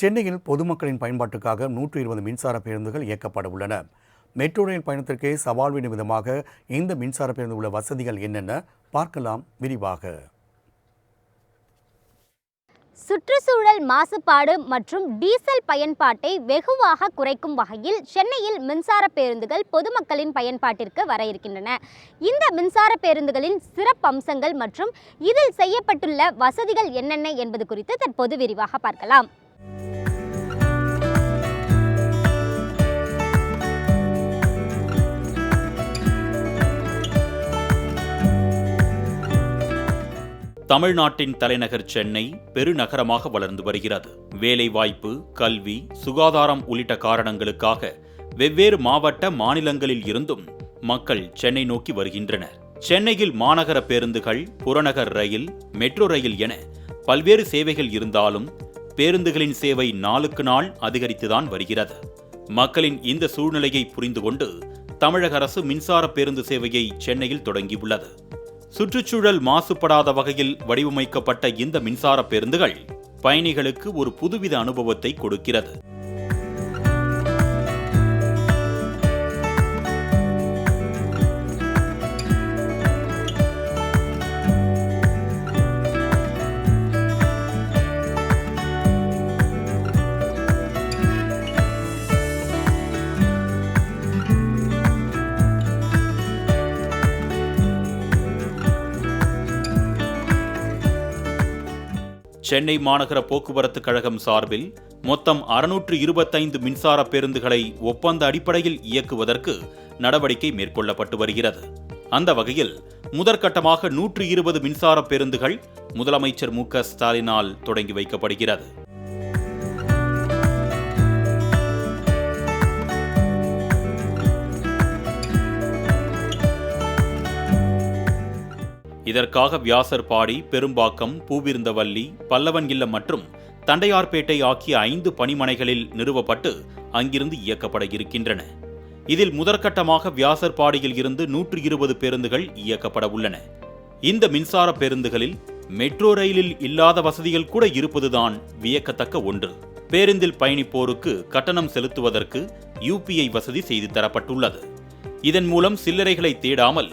சென்னையில் பொதுமக்களின் பயன்பாட்டுக்காக நூற்று இருபது மின்சார பேருந்துகள் இயக்கப்பட உள்ளன. மெட்ரோ ரயில் பயணத்திற்கே சவால் விடும் விதமாக இந்த மின்சார பேருந்து உள்ள வசதிகள் என்னென்ன? பார்க்கலாம் விரிவாக. சுற்றுச்சூழல் மாசுபாடு மற்றும் டீசல் பயன்பாட்டை வெகுவாக குறைக்கும் வகையில் சென்னையில் மின்சார பேருந்துகள் பொதுமக்களின் பயன்பாட்டிற்கு வர இருக்கின்றன. இந்த மின்சார பேருந்துகளின் சிறப்பம்சங்கள் மற்றும் இதில் செய்யப்பட்டுள்ள வசதிகள் என்னென்ன என்பது குறித்து தற்போது விரிவாக பார்க்கலாம். தமிழ்நாட்டின் தலைநகர் சென்னை பெருநகரமாக வளர்ந்து வருகிறது. வேலைவாய்ப்பு கல்வி சுகாதாரம் உள்ளிட்ட காரணங்களுக்காக வெவ்வேறு மாவட்ட மாநிலங்களில் இருந்தும் மக்கள் சென்னை நோக்கி வருகின்றனர். சென்னையில் மாநகர பேருந்துகள் புறநகர் ரயில் மெட்ரோ ரயில் என பல்வேறு சேவைகள் இருந்தாலும் பேருந்துகளின் சேவை நாளுக்கு நாள் அதிகரித்துதான் வருகிறது. மக்களின் இந்த சூழ்நிலையை புரிந்து கொண்டு தமிழக அரசு மின்சார பேருந்து சேவையை சென்னையில் தொடங்கியுள்ளது. சுற்றுச்சூழல் மாசுபடாத வகையில் வடிவமைக்கப்பட்ட இந்த மின்சார பேருந்துகள் பயணிகளுக்கு ஒரு புதுவித அனுபவத்தை கொடுக்கிறது. சென்னை மாநகர போக்குவரத்து கழகம் சார்பில் மொத்தம் அறுநூற்று இருபத்தைந்து மின்சார பேருந்துகளை ஒப்பந்த அடிப்படையில் இயக்குவதற்கு நடவடிக்கை மேற்கொள்ளப்பட்டு வருகிறது. அந்த வகையில் முதற்கட்டமாக நூற்று இருபது மின்சார பேருந்துகள் முதலமைச்சர் மு க ஸ்டாலினால் தொடங்கி வைக்கப்படுகிறது. இதற்காக வியாசர்பாடி பெரும்பாக்கம் பூவிருந்தவல்லி பல்லவன் இல்லம் மற்றும் தண்டையார்பேட்டை ஆகிய ஐந்து பணிமனைகளில் நிறுவப்பட்டு அங்கிருந்து இயக்கப்பட இருக்கின்றன. இதில் முதற்கட்டமாக வியாசர் பாடியில் இருந்து நூற்று இருபது பேருந்துகள் இயக்கப்பட உள்ளன. இந்த மின்சார பேருந்துகளில் மெட்ரோ ரயிலில் இல்லாத வசதிகள் கூட இருப்பதுதான் வியக்கத்தக்க ஒன்று. பேருந்தில் பயணிப்போருக்கு கட்டணம் செலுத்துவதற்கு யூபிஐ வசதி செய்து தரப்பட்டுள்ளது. இதன் மூலம் சில்லறைகளை தேடாமல்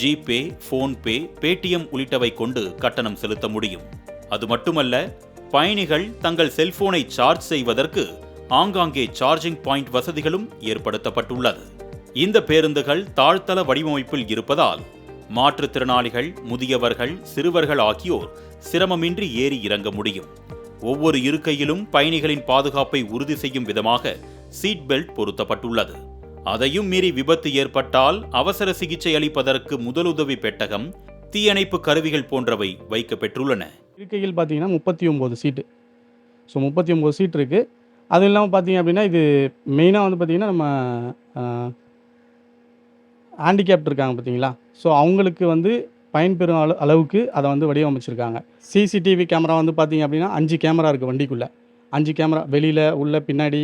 ஜிபே போன்பே பேடிஎம் உள்ளிட்டவை கொண்டு கட்டணம் செலுத்த முடியும். அது மட்டுமல்ல பயணிகள் தங்கள் செல்போனை சார்ஜ் செய்வதற்கு ஆங்காங்கே சார்ஜிங் பாயிண்ட் வசதிகளும் ஏற்படுத்தப்பட்டுள்ளது. இந்த பேருந்துகள் தாழ்த்தள வடிவமைப்பில் இருப்பதால் மாற்றுத்திறனாளிகள் முதியவர்கள் சிறுவர்கள் ஆகியோர் சிரமமின்றி ஏறி இறங்க முடியும். ஒவ்வொரு இருக்கையிலும் பயணிகளின் பாதுகாப்பை உறுதி செய்யும் விதமாக சீட் பெல்ட் பொருத்தப்பட்டுள்ளது. அதையும் மீறி விபத்து ஏற்பட்டால் அவசர சிகிச்சை அளிப்பதற்கு முதலுதவி பெட்டகம் தீயணைப்பு கருவிகள் போன்றவை வைக்கப்பெற்றுள்ளன. இருக்கையில் பார்த்தீங்கன்னா முப்பத்தி ஒம்பது சீட்டு. ஸோ முப்பத்தி ஒம்பது சீட் இருக்குது அதுவும் இல்லாமல் பார்த்தீங்க அப்படின்னா இது மெயினாக வந்து பார்த்திங்கன்னா நம்ம ஹேண்டிகேப்ட் இருக்காங்க பார்த்தீங்களா? ஸோ அவங்களுக்கு வந்து பயன்பெறும் அளவு அளவுக்கு அதை வந்து வடிவமைச்சிருக்காங்க. சிசிடிவி கேமரா வந்து பார்த்தீங்க அப்படின்னா அஞ்சு கேமரா இருக்குது வண்டிக்குள்ளே. அஞ்சு கேமரா வெளியில் உள்ள பின்னாடி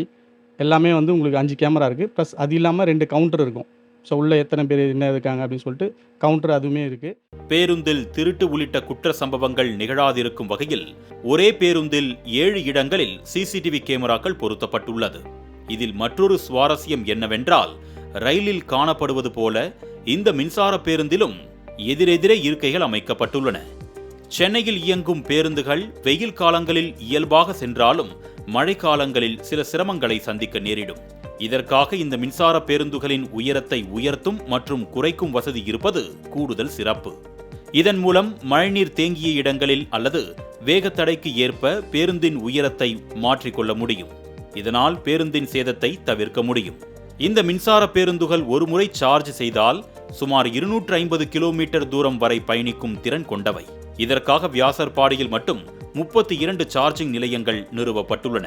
எல்லாமே வந்து உங்களுக்கு அஞ்சு கேமரா இருக்குது ப்ளஸ் அது இல்லாமல் ரெண்டு கவுண்டர் இருக்கும். ஸோ உள்ளே எத்தனை பேர் என்ன இருக்காங்க அப்படின்னு சொல்லிட்டு கவுண்டர் அதுவுமே இருக்குது பேருந்தில் திருட்டு உள்ளிட்ட குற்ற சம்பவங்கள் நிகழாதிருக்கும் வகையில் ஒரே பேருந்தில் ஏழு இடங்களில் சிசிடிவி கேமராக்கள் பொருத்தப்பட்டுள்ளது. இதில் மற்றொரு சுவாரஸ்யம் என்னவென்றால் ரயிலில் காணப்படுவது போல இந்த மின்சார பேருந்திலும் எதிரெதிரே இருக்கைகள் அமைக்கப்பட்டுள்ளன. சென்னையில் இயங்கும் பேருந்துகள் வெயில் காலங்களில் இயல்பாக சென்றாலும் மழைக்காலங்களில் சில சிரமங்களை சந்திக்க நேரிடும். இதற்காக இந்த மின்சார பேருந்துகளின் உயரத்தை உயர்த்தும் மற்றும் குறைக்கும் வசதி இருப்பது கூடுதல் சிறப்பு. இதன் மூலம் மழைநீர் தேங்கிய இடங்களில் அல்லது வேகத்தடைக்கு ஏற்ப பேருந்தின் உயரத்தை மாற்றிக்கொள்ள முடியும். இதனால் பேருந்தின் சேதத்தை தவிர்க்க முடியும். இந்த மின்சார பேருந்துகள் ஒருமுறை சார்ஜ் செய்தால் சுமார் இருநூற்று ஐம்பது கிலோமீட்டர் தூரம் வரை பயணிக்கும் திறன் கொண்டவை. இதற்காக வியாசர்பாடியில் மட்டும் முப்பத்தி இரண்டு சார்ஜிங் நிலையங்கள் நிறுவப்பட்டுள்ளன.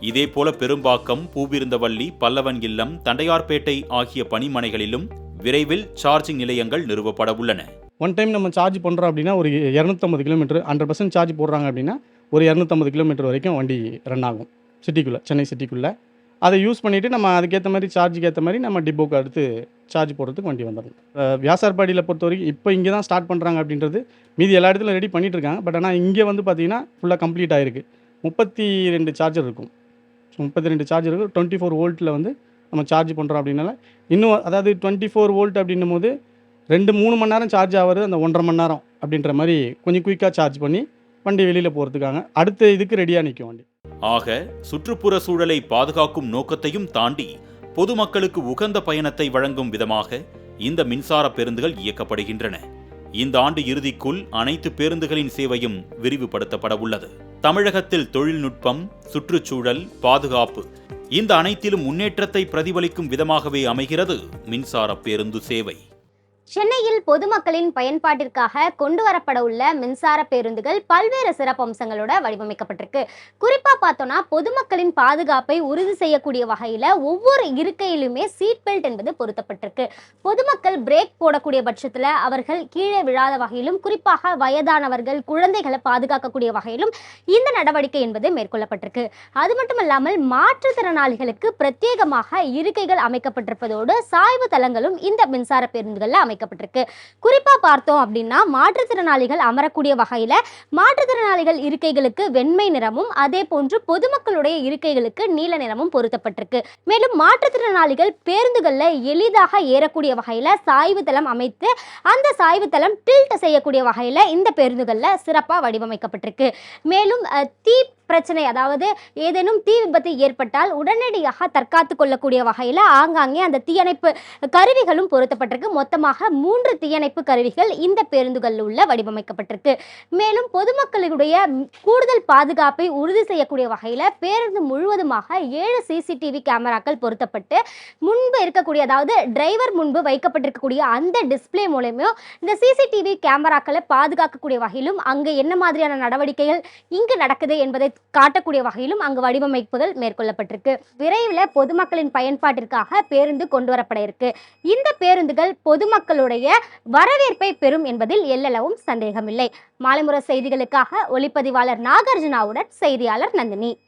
இதேபோல பெரும்பாக்கம் பூவிருந்தவல்லி பல்லவன் இல்லம் தண்டையார்பேட்டை ஆகிய பணிமனைகளிலும் விரைவில் சார்ஜிங் நிலையங்கள் நிறுவப்பட உள்ளன. ஒன் டைம் நம்ம சார்ஜ் பண்ணுறோம் அப்படின்னா ஒரு இரநூத்தம்பது கிலோமீட்டர் ஹண்ட்ரட் பர்சன்ட் சார்ஜ் போடுறாங்க அப்படின்னா ஒரு இரநூத்தம்பது கிலோமீட்டர் வரைக்கும் வண்டி ரன் ஆகும். சிட்டிக்குள்ளே சென்னை சிட்டிக்குள்ளே அதை யூஸ் பண்ணிவிட்டு நம்ம அதுக்கேற்ற மாதிரி சார்ஜுக்கு ஏற்ற மாதிரி நம்ம டிப்போக்கு அடுத்து சார்ஜ் போடுறதுக்கு வண்டி வந்துடும் வியாசார்பாடியில் பொறுத்த வரைக்கும் இப்போ இங்கே தான் ஸ்டார்ட் பண்ணுறாங்க அப்படின்றது மீதி எல்லா இடத்துலையும் ரெடி பண்ணிட்டு இருக்காங்க. பட் ஆனால் இங்கே வந்து பார்த்தீங்கன்னா ஃபுல்லாக கம்ப்ளீட் ஆகிருக்கு முப்பத்தி ரெண்டு சார்ஜர் இருக்கும். ஸோ முப்பத்தி ரெண்டு சார்ஜர் இருக்கும் டுவெண்ட்டி ஃபோர் வோல்ட்டில் வந்து நம்ம சார்ஜ் பண்ணுறோம் அப்படின்னால இன்னும் அதாவது டுவெண்ட்டி ஃபோர் வோல்ட் அப்படின்னும் போது ரெண்டு மூணு மணி நேரம் சார்ஜ் ஆகிறது அந்த ஒன்றரை மணி நேரம் அப்படின்ற மாதிரி கொஞ்சம் குயிக்காக சார்ஜ் பண்ணி வண்டி வெளியில் போகிறதுக்காக அடுத்த இதுக்கு ரெடியாக நிற்கும் வண்டி. ஆக சுற்றுப்புற சூழலை பாதுகாக்கும் நோக்கத்தையும் தாண்டி பொதுமக்களுக்கு உகந்த பயணத்தை வழங்கும் விதமாக இந்த மின்சார பேருந்துகள் இயக்கப்படுகின்றன. இந்த ஆண்டு இறுதிக்குள் அனைத்து பேருந்துகளின் சேவையும் விரிவுபடுத்தப்பட உள்ளது. தமிழகத்தில் தொழில்நுட்பம் சுற்றுச்சூழல் பாதுகாப்பு இந்த அனைத்திலும் முன்னேற்றத்தை பிரதிபலிக்கும் விதமாகவே அமைகிறது மின்சார பேருந்து சேவை. சென்னையில் பொதுமக்களின் பயன்பாட்டிற்காக கொண்டு வரப்பட உள்ள மின்சார பேருந்துகள் பல்வேறு சிறப்பம்சங்களோட வடிவமைக்கப்பட்டிருக்கு. குறிப்பா பார்த்தோம்னா பொதுமக்களின் பாதுகாப்பை உறுதி செய்யக்கூடிய வகையில ஒவ்வொரு இருக்கையிலுமே சீட் பெல்ட் என்பது பொருத்தப்பட்டிருக்கு. பொதுமக்கள் பிரேக் போடக்கூடிய பட்சத்துல அவர்கள் கீழே விழாத வகையிலும் குறிப்பாக வயதானவர்கள் குழந்தைகளை பாதுகாக்கக்கூடிய வகையிலும் இந்த நடவடிக்கை என்பது மேற்கொள்ளப்பட்டிருக்கு. அது மட்டும் இல்லாமல் மாற்றுத்திறனாளிகளுக்கு பிரத்யேகமாக இருக்கைகள் அமைக்கப்பட்டிருப்பதோடு சாய்வு தளங்களும் இந்த மின்சார பேருந்துகளில் அமைக்க அமைக்கப்பட்டிருக்கு குறிப்பாக பார்த்தோம் அப்படின்னா மாற்றுத்திறனாளிகள் அமரக்கூடிய வகையில் மாற்றுத்திறனாளிகள் இருக்கைகளுக்கு வெண்மை நிறமும் அதே போன்று பொதுமக்களுடைய இருக்கைகளுக்கு நீல நிறமும் பொருத்தப்பட்டிருக்கு. மேலும் மாற்றுத்திறனாளிகள் பேருந்துகளில் எளிதாக ஏறக்கூடிய வகையில் சாய்வு தளம் அமைத்து அந்த சாய்வு தளம் டில்ட் செய்யக்கூடிய வகையில் இந்த பேருந்துகளில் சிறப்பாக வடிவமைக்கப்பட்டிருக்கு. மேலும் தீ பிரச்சனை அதாவது ஏதேனும் தீ விபத்து ஏற்பட்டால் உடனடியாக தற்காத்து கொள்ளக்கூடிய வகையில் ஆங்காங்கே அந்த தீயணைப்பு கருவிகளும் பொருத்தப்பட்டிருக்கு. மொத்தமாக மூன்று தீயணைப்பு கருவிகள் இந்த பேருந்துகளில் உள்ள வடிவமைக்கப்பட்டிருக்கு. மேலும் பொதுமக்களுடைய கூடுதல் பாதுகாப்பை உறுதி செய்யக்கூடிய வகையில் பேருந்து முழுவதுமாக ஏழு சிசிடிவி கேமராக்கள் பொருத்தப்பட்டு முன்பு இருக்கக்கூடிய அதாவது டிரைவர் முன்பு வைக்கப்பட்டிருக்கக்கூடிய அந்த டிஸ்ப்ளே மூலயமும் இந்த சிசிடிவி கேமராக்களை பாதுகாக்கக்கூடிய வகையிலும் அங்கே என்ன மாதிரியான நடவடிக்கைகள் இங்கு நடக்குது என்பதை காட்டக்கூடிய வகையிலும் அங்கு வடிவமைப்புகள் மேற்கொள்ளப்பட்டிருக்கு. விரைவில் பொதுமக்களின் பயன்பாட்டிற்காக பேருந்து கொண்டு வரப்பட இருக்கு. இந்த பேருந்துகள் பொதுமக்களுடைய வரவேற்பை பெறும் என்பதில் எல்லளவும் சந்தேகமில்லை. மாலைமுறை செய்திகளுக்காக ஒளிப்பதிவாளர் நாகார்ஜுனாவுடன் செய்தியாளர் நந்தினி.